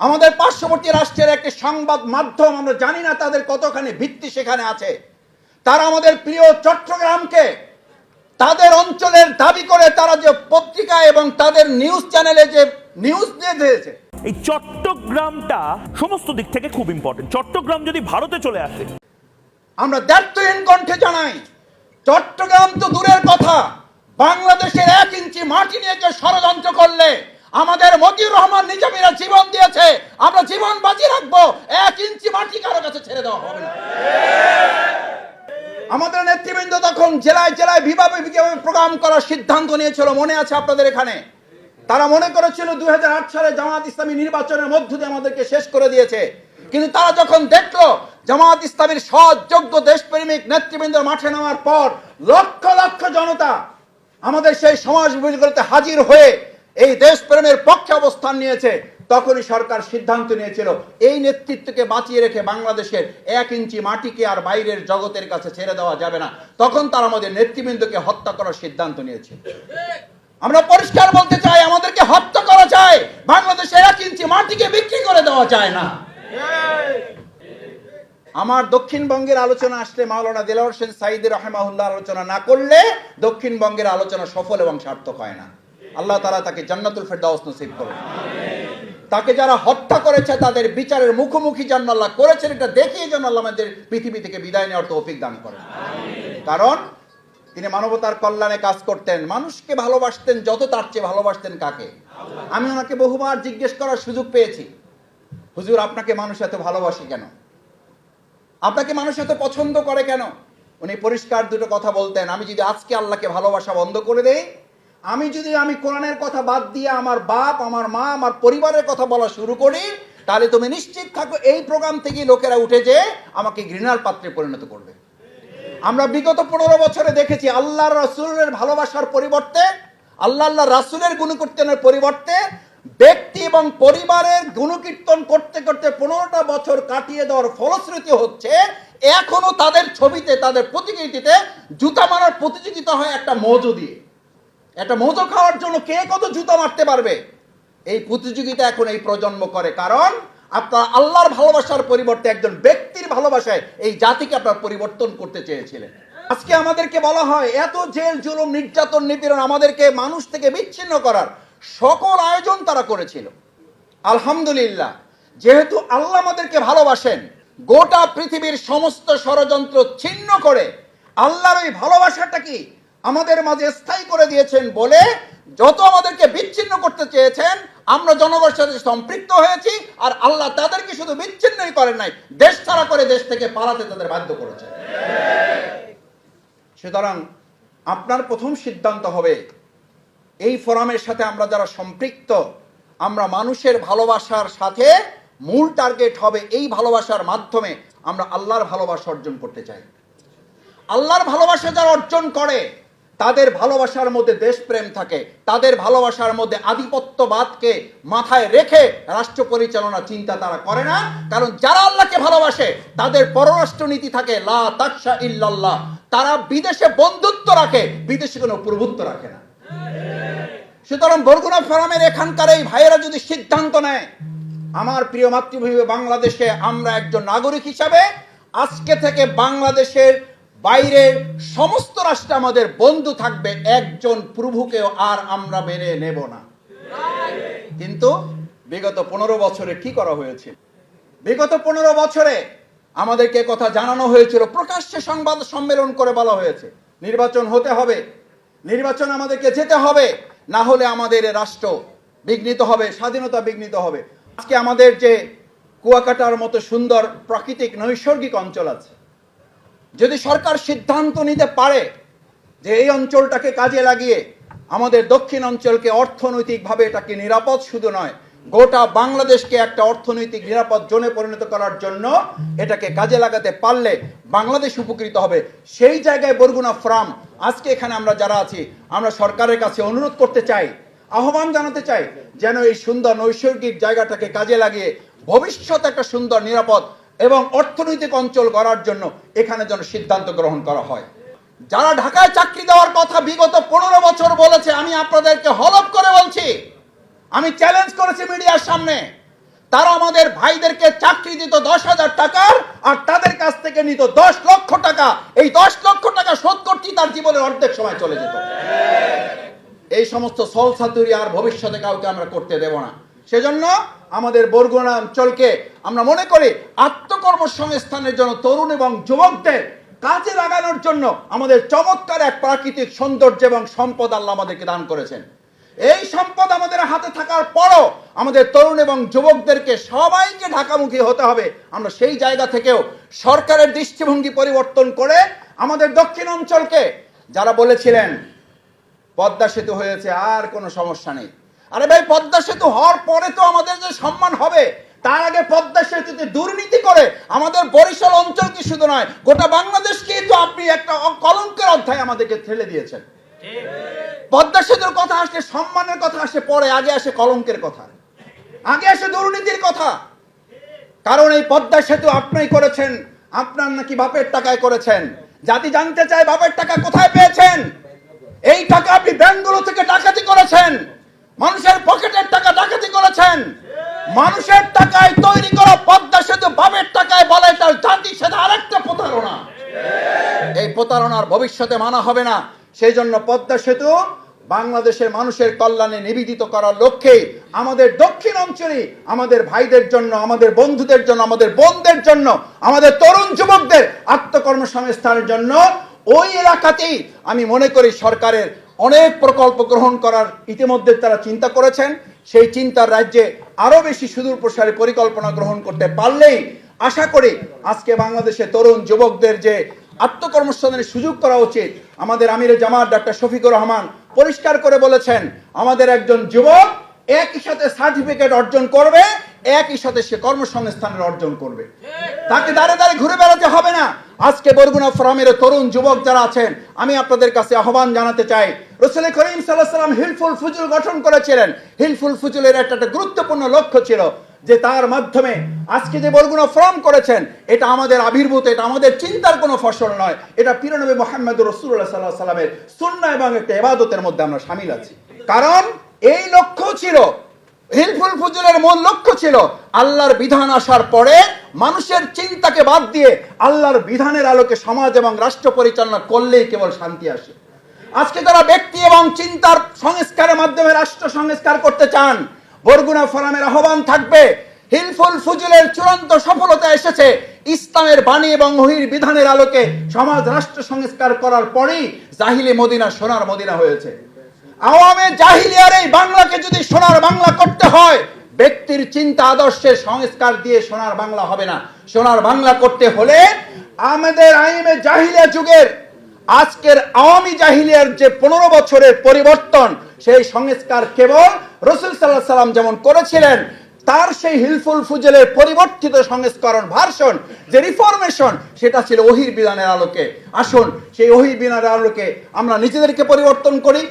আমাদের পার্শ্ববর্তী রাষ্ট্রের একটি সংবাদ মাধ্যম আমরা জানি না তাদের কতখানি ভিত্তি সেখানে আছে। তারা আমাদের প্রিয় চট্টগ্রামকে তাদের অঞ্চলের দাবি করে তারা যে পত্রিকা এবং তাদের নিউজ চ্যানেলে যে নিউজ দিয়ে দিয়েছে। এই চট্টগ্রামটা সমস্ত দিক থেকে খুব ইম্পর্টেন্ট চট্টগ্রাম যদি ভারতে চলে আসে। আমরা দ্ব্যর্থহীন কণ্ঠে জানাই চট্টগ্রাম তো দূরের কথা। বাংলাদেশের এক ইঞ্চি মাটি নিয়ে কেউ ষড়যন্ত্র করলে আমাদের মতিউর রহমান নিজামীরা জীবন দিয়েছে। আমরা জীবন বাজি রাখব। এক ইঞ্চি মাটি কারও কাছে ছেড়ে দেওয়া হবে না। আমাদের নেতৃবৃন্দ তখন জেলায় জেলায় বিভাবে বিভাবে প্রোগ্রাম করার সিদ্ধান্ত নিয়েছিল। মনে আছে আপনাদের এখানে? তারা মনে করেছিল দুই সালে জামাত ইসলামী নির্বাচনের মধ্য দিয়ে আমাদেরকে শেষ করে দিয়েছে। কিন্তু তারা যখন দেখল জামাত ইসলামীর সৎ যোগ্য দেশপ্রেমিক নেতৃবৃন্দ মাঠে নামার পর লক্ষ লক্ষ জনতা আমাদের সেই সমাজ সমাজগুলিতে হাজির হয়ে এই দেশপ্রেমের পক্ষে অবস্থান নিয়েছে, তখনই সরকার সিদ্ধান্ত নিয়েছিল, এই নেতৃত্বকে বাঁচিয়ে রেখে বাংলাদেশের এক ইঞ্চি মাটিকে আর বাইরের জগতের কাছে ছেড়ে দেওয়া যাবে না। তখন তারা আমাদের নেতৃবৃন্দকে হত্যা করার সিদ্ধান্ত নিয়েছিল আমরা পরিষ্কার বলতে চাই, আমাদেরকে হত্যা করা যায় বাংলাদেশের এক ইঞ্চি মাটিকে বিক্রি করে দেওয়া যায় না। আমার দক্ষিণবঙ্গের আলোচনা আসলে মাওলানা দেলাওয়ার হোসেন সাইদি রহমাহুল্লাহ আলোচনা না করলে দক্ষিণবঙ্গের আলোচনা সফল এবং সার্থক হয় না। আল্লাহ তারা তাকে জান্নাতুল ফেরদাউস নসিব করুন। তাকে যারা হত্যা করেছে, তাদের বিচারের মুখোমুখি যেন আল্লাহ করেছেন, এটা দেখিয়ে যেন আল্লাহ আমাদের পৃথিবী থেকে বিদায় নেওয়ার তৌফিক দান করেন। কারণ তিনি মানবতার কল্যাণে কাজ করতেন, মানুষকে ভালোবাসতেন, যত তার চেয়ে ভালোবাসতেন কাকে? আমি ওনাকে বহুবার জিজ্ঞেস করার সুযোগ পেয়েছি। হুজুর, আপনাকে মানুষ এত ভালোবাসে কেন? আপনাকে মানুষ এত পছন্দ করে কেন? উনি পরিষ্কার দুটো কথা বলতেন, আমি যদি আজকে আল্লাহকে ভালোবাসা বন্ধ করে দেই আমি যদি আমি কোরআনের কথা বাদ দিয়ে আমার বাপ, আমার মা, আমার পরিবারের কথা বলা শুরু করি, তাহলে তুমি নিশ্চিত থাকো এই প্রোগ্রাম থেকে লোকেরা উঠে যে আমাকে ঘৃণার পাত্রে পরিণত করবে। আমরা বিগত পনেরো বছরে দেখেছি আল্লাহ রাসুলের ভালোবাসার পরিবর্তে, আল্লাহ আল্লাহ রাসুলের গুণকীর্তনের পরিবর্তে ব্যক্তি এবং পরিবারের গুণকীর্তন করতে করতে পনেরোটা বছর কাটিয়ে দেওয়ার ফলশ্রুতি হচ্ছে, এখনও তাদের ছবিতে, তাদের প্রতিকৃতিতে জুতা মারার প্রতিযোগিতা হয় একটা মজো দিয়ে। একটা মজো খাওয়ার জন্য কে কত জুতা মারতে পারবে? এই প্রতিযোগিতা এখন এই প্রজন্ম করে। কারণ আপনার আল্লাহর ভালোবাসার পরিবর্তে একজন ব্যক্তির ভালোবাসায় এই জাতিকে আপনার পরিবর্তন করতে চেয়েছিলেন। আজকে আমাদেরকে বলা হয়, এত জেল, জুলুম, নির্যাতন, নিপীড়ন আমাদেরকে মানুষ থেকে বিচ্ছিন্ন করার সকল আয়োজন তারা করেছিল। আলহামদুলিল্লাহ, যেহেতু আল্লাহ আমাদেরকে ভালোবাসেন, গোটা পৃথিবীর সমস্ত ষড়যন্ত্র ছিন্ন করে আল্লাহর ওই ভালোবাসাটা কি আমাদের মাঝে স্থায়ী করে দিয়েছেন বলে যত আমাদেরকে বিচ্ছিন্ন করতে চেয়েছেন, আমরা জনগণের সাথে সম্পৃক্ত হয়েছি আর আল্লাহ তাদেরকে শুধু বিচ্ছিন্নই করেন নাই, দেশ ছাড়া করে দেশ থেকে পালাতে তাদের বাধ্য করেছেন সুতরাং আপনার প্রথম সিদ্ধান্ত হবে, এই ফোরামের সাথে আমরা যারা সম্পৃক্ত, আমরা মানুষের ভালোবাসার সাথে মূল টার্গেট হবে এই ভালোবাসার মাধ্যমে আমরা আল্লাহর ভালোবাসা অর্জন করতে চাই। আল্লাহর ভালোবাসা যারা অর্জন করে তাদের ভালোবাসার মধ্যে দেশপ্রেম থাকে, তাদের ভালোবাসার মধ্যে আধিপত্যবাদকে মাথায় রেখে রাষ্ট্র পরিচালনা চিন্তা তারা করে না। কারণ যারা আল্লাহকে ভালোবাসে, তাদের পররাষ্ট্র নীতি থাকে, লা তাকশা ইল্লাল্লাহ। তারা বিদেশে বন্ধুত্ব রাখে, বিদেশে কোনো প্রভুত্ব রাখে না। সুতরাং বরগুনা ফোরামের এখানকার এই ভাইয়েরা যদি সিদ্ধান্ত নেয়, আমার প্রিয় মাতৃভূমি বাংলাদেশে আমরা একজন নাগরিক হিসাবে আজকে থেকে বাংলাদেশের বাইরে সমস্ত রাষ্ট্র আমাদের বন্ধু থাকবে, একজন প্রভুকেও আর আমরা মেনে নেব না। কিন্তু বিগত পনেরো বছরে কি করা হয়েছে? বিগত পনেরো বছরে আমাদেরকে কথা জানানো হয়েছিল, প্রকাশ্যে সংবাদ সম্মেলন করে বলা হয়েছে, নির্বাচন হতে হবে, নির্বাচন আমাদেরকে যেতে হবে, না হলে আমাদের রাষ্ট্র বিঘ্নিত হবে, স্বাধীনতা বিঘ্নিত হবে। আজকে আমাদের যে কুয়াকাটার মতো সুন্দর প্রাকৃতিক নৈসর্গিক অঞ্চল আছে যদি সরকার সিদ্ধান্ত নিতে পারে যে এই অঞ্চলটাকে কাজে লাগিয়ে আমাদের দক্ষিণ অঞ্চলকে অর্থনৈতিকভাবে এটাকে নিরাপদ শুধু নয়, গোটা বাংলাদেশকে একটা অর্থনৈতিক নিরাপদ জোনে পরিণত করার জন্য এটাকে কাজে লাগাতে পারলে বাংলাদেশ উপকৃত হবে। সেই জায়গায় বরগুনা ফ্রাম, আজকে এখানে আমরা যারা আছি, আমরা সরকারের কাছে অনুরোধ করতে চাই, আহ্বান জানাতে চাই, যেন এই সুন্দর নৈসর্গিক জায়গাটাকে কাজে লাগিয়ে ভবিষ্যতে একটা সুন্দর নিরাপদ এবং অর্থনৈতিক অঞ্চল করার জন্য এখানে যেন সিদ্ধান্ত গ্রহণ করা হয়। যারা ঢাকায় চাকরি দেওয়ার কথা বিগত পনেরো বছর বলেছে, আমি আপনাদেরকে হলফ করে বলছি, আমি চ্যালেঞ্জ করেছি মিডিয়ার সামনে। তারা আমাদের ভাইদেরকে চাকরি দিত দশ হাজার টাকার, আর তাদের কাছ থেকে নিত দশ লক্ষ টাকা। এই দশ লক্ষ টাকা শোধ করতেই তার জীবনের অর্ধেক সময় চলে যেত। এই সমস্ত সলসাতুরি আর ভবিষ্যতে কাউকে আমরা করতে দেব না। সেজন্য আমাদের বরগুনা অঞ্চলকে আমরা মনে করি আত্মকর্মসংস্থানের জন্য তরুণ এবং যুবকদের কাজে লাগানোর জন্য আমাদের চমৎকার এক প্রাকৃতিক সৌন্দর্য এবং সম্পদ আল্লাহ আমাদেরকে দান করেছেন। এই সম্পদ আমাদের হাতে থাকার পরও আমাদের তরুণ এবং যুবকদেরকে সবাইকে ঢাকামুখী হতে হবে। আমরা সেই জায়গা থেকেও সরকারের দৃষ্টিভঙ্গি পরিবর্তন করে আমাদের দক্ষিণ অঞ্চলকে, যারা বলেছিলেন, পদ্মা সেতু হয়েছে, আর কোনো সমস্যা নেই। আরে ভাই, পদ্মা সেতু হওয়ার পরে তো আমাদের যে সম্মান হবে, তার আগে পদ্মা সেতুতে দুর্নীতি করে আমাদের বরিশাল অঞ্চল কি শুধু নয়, গোটা বাংলাদেশকেই তো আপনি একটা কলঙ্কের অধ্যায় আমাদেরকে ঠেলে দিয়েছেন। পদ্মা সেতুর কথা আসলে সম্মানের কথা আসে, পরে আগে আসে কলঙ্কের কথা। আগে আসে দুর্নীতির কথা। কারণ এই পদ্মা সেতু আপনি করেছেন, আপনার নাকি বাপের টাকায় করেছেন। জাতি জানতে চায় বাপের টাকা কোথায় পেয়েছেন? এই টাকা আপনি ব্যাংকগুলো থেকে ডাকাতি করেছেন। মানুষের পকেটের টাকা ডাকাতি করেছেন। মানুষের টাকায় তৈরি করা পদ্মা সেতু বাপের টাকায় বলে, তার জাতি সেটা আরেকটা প্রতারণা। এই প্রতারণার ভবিষ্যতে মানা হবে না। সেই জন্য পদ্মা সেতু বাংলাদেশের মানুষের কল্যাণে নিবেদিত করার লক্ষ্যে আমাদের দক্ষিণ অঞ্চলে আমাদের ভাইদের জন্য, আমাদের বন্ধুদের জন্য, আমাদের বোনদের জন্য, আমাদের তরুণ যুবকদের আত্মকর্মসংস্থানের জন্য ওই এলাকাতেই আমি মনে করি সরকারের অনেক প্রকল্প গ্রহণ করার ইতিমধ্যে তারা চিন্তা করেছেন। সেই চিন্তার রাজ্যে আরও বেশি সুদূর প্রসারী পরিকল্পনা গ্রহণ করতে পারলেই আশা করি আজকে বাংলাদেশে তরুণ যুবকদের যে আত্মকর্মস্থানের সুযোগ করা উচিত, আমাদের আমির জামাত ডাক্তার শফিকুর রহমান পরিষ্কার করে বলেছেন, আমাদের একজন যুবক একই সাথে সার্টিফিকেট অর্জন করবে, একই সাথে সে কর্মসংস্থানের অর্জন করবে। তাকে দাঁড়ে দাঁড়ে ঘুরে বেড়াতে হবে না। আজকে বরগুনা ফোরামের তরুণ যুবক যারা আছেন, আমি আপনাদের কাছে আহ্বান জানাতে চাই। রসুল করিম সাল্লাহ সাল্লাম হিলফুল ফুজুল গঠন করেছিলেন। হিলফুল ফুজুলের একটা একটা গুরুত্বপূর্ণ লক্ষ্য ছিল যে তার মাধ্যমে আজকে যে বরগুনা ফর্ম করেছেন, এটা আমাদের আবির্ভূত, এটা আমাদের চিন্তার কোনো ফসল নয়। এটা পিরানবী মোহাম্মদ রসুল্লাহ সাল্লাহ সাল্লামের সুন্না এবং একটা এবাদতের মধ্যে আমরা সামিল আছি। কারণ এই লক্ষ্য ছিল, হিলফুল ফুজুলের মূল লক্ষ্য ছিল আল্লাহর বিধান আসার পরে মানুষের চিন্তাকে বাদ দিয়ে আল্লাহর বিধানের আলোকে সমাজ এবং রাষ্ট্র পরিচালনা করলেই কেবল শান্তি আসে। আজকে তারা ব্যক্তি এবং চিন্তার সংস্কারের মাধ্যমে রাষ্ট্র সংস্কার করতে চান, বরগুনা ফোরামের আহ্বান থাকবে, হিলফুল ফুজুলের চূড়ান্ত সফলতা এসেছে ইসলামের বাণী এবং ওহির বিধানের আলোকে সমাজ, রাষ্ট্র সংস্কার করার পরেই জাহিলি মদিনা সোনার মদিনা হয়েছে। আওয়ামে জাহিলিয়ার এই বাংলাকে যদি সোনার বাংলা করতে হয়, ব্যক্তির চিন্তা আদর্শের সংস্কার দিয়ে সোনার বাংলা হবে না। সোনার বাংলা করতে হলে আমাদের আইমে জাহিলিয়া যুগের, আজকের আওয়ামী জাহিলিয়ার যে পনেরো বছরের পরিবর্তন, সেই সংস্কার কেবল রসুল সাল্লাহ সাল্লাম যেমন করেছিলেন, তার সেই হিলফুল ফুজেলের পরিবর্তিত সংস্করণ ভার্সন, যে রিফরমেশন, সেটা ছিল ওহির বিধানের আলোকে। আসুন, সেই ওহির বিধানের আলোকে আমরা নিজেদেরকে পরিবর্তন করি।